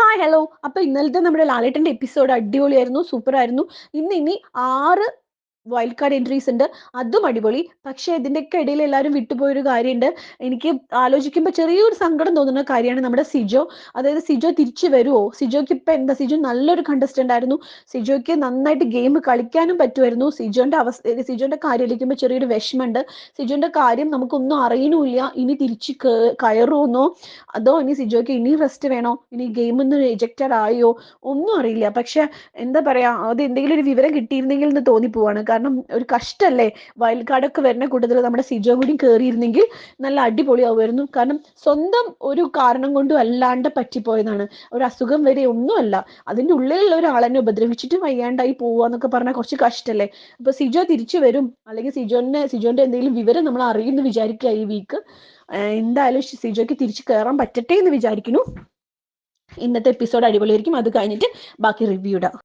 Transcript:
Hi hello അപ്പൊ ഇന്നലത്തെ നമ്മുടെ ലാലേട്ടന്റെ എപ്പിസോഡ് അടിപൊളിയായിരുന്നു സൂപ്പർ ആയിരുന്നു. ഇന്ന് ഇനി ആറ് വൈൽഡ് കാർഡ് എൻട്രീസ് ഉണ്ട്. അതും അടിപൊളി. പക്ഷെ ഇതിന്റെയൊക്കെ ഇടയിൽ എല്ലാവരും വിട്ടുപോയൊരു കാര്യമുണ്ട്. എനിക്ക് ആലോചിക്കുമ്പോൾ ചെറിയൊരു സങ്കടം തോന്നുന്ന കാര്യമാണ് നമ്മുടെ സിജോ. അതായത് സിജോ തിരിച്ചു വരുമോ സിജോക്ക് ഇപ്പം എന്താ? സിജോ നല്ലൊരു കണ്ടസ്റ്റന്റ് ആയിരുന്നു. സിജോയ്ക്ക് നന്നായിട്ട് ഗെയിം കളിക്കാനും പറ്റുമായിരുന്നു. സിജോന്റെ അവസ്ഥ സിജോന്റെ കാര്യം ആലോചിക്കുമ്പോൾ ചെറിയൊരു വിഷമമുണ്ട്. സിജോന്റെ കാര്യം നമുക്കൊന്നും അറിയണമില്ല. ഇനി തിരിച്ച് കയറുമെന്നോ അതോ ഇനി സിജോയ്ക്ക് ഇനി റെസ്റ്റ് വേണോ? ഇനി ഗെയിം ഒന്ന് റിജക്റ്റഡ് ആയോ? ഒന്നും അറിയില്ല. പക്ഷെ എന്താ പറയാ? അത് എന്തെങ്കിലും ഒരു വിവരം കിട്ടിയിരുന്നെങ്കിൽ എന്ന് തോന്നിപ്പോവാണ്. കാരണം ഒരു കഷ്ടല്ലേ? വൈൽഡ് കാർഡൊക്കെ വരുന്ന കൂട്ടത്തിൽ നമ്മുടെ സിജോ കൂടി കയറിയിരുന്നെങ്കിൽ നല്ല അടിപൊളിയാവുമായിരുന്നു. കാരണം സ്വന്തം ഒരു കാരണം കൊണ്ടും അല്ലാണ്ട് പറ്റിപ്പോയതാണ്. ഒരു അസുഖം വരെ ഒന്നുമല്ല. അതിന്റെ ഉള്ളിലുള്ള ഒരാളെന്നെ ഉപദ്രവിച്ചിട്ട് വയ്യാണ്ടായി പോവുക എന്നൊക്കെ പറഞ്ഞാൽ കുറച്ച് കഷ്ടല്ലേ? അപ്പൊ സിജോ തിരിച്ചു വരും. അല്ലെങ്കിൽ സിജോനെ സിജോന്റെ എന്തെങ്കിലും വിവരം നമ്മൾ അറിയുമെന്ന് വിചാരിക്കുക ഈ വീക്ക് എന്തായാലും സിജോക്ക് തിരിച്ചു കയറാൻ പറ്റട്ടെ എന്ന് വിചാരിക്കുന്നു. ഇന്നത്തെ എപ്പിസോഡ് അടിപൊളിയായിരിക്കും. അത് കഴിഞ്ഞിട്ട് ബാക്കി റിവ്യൂ ഇടാം.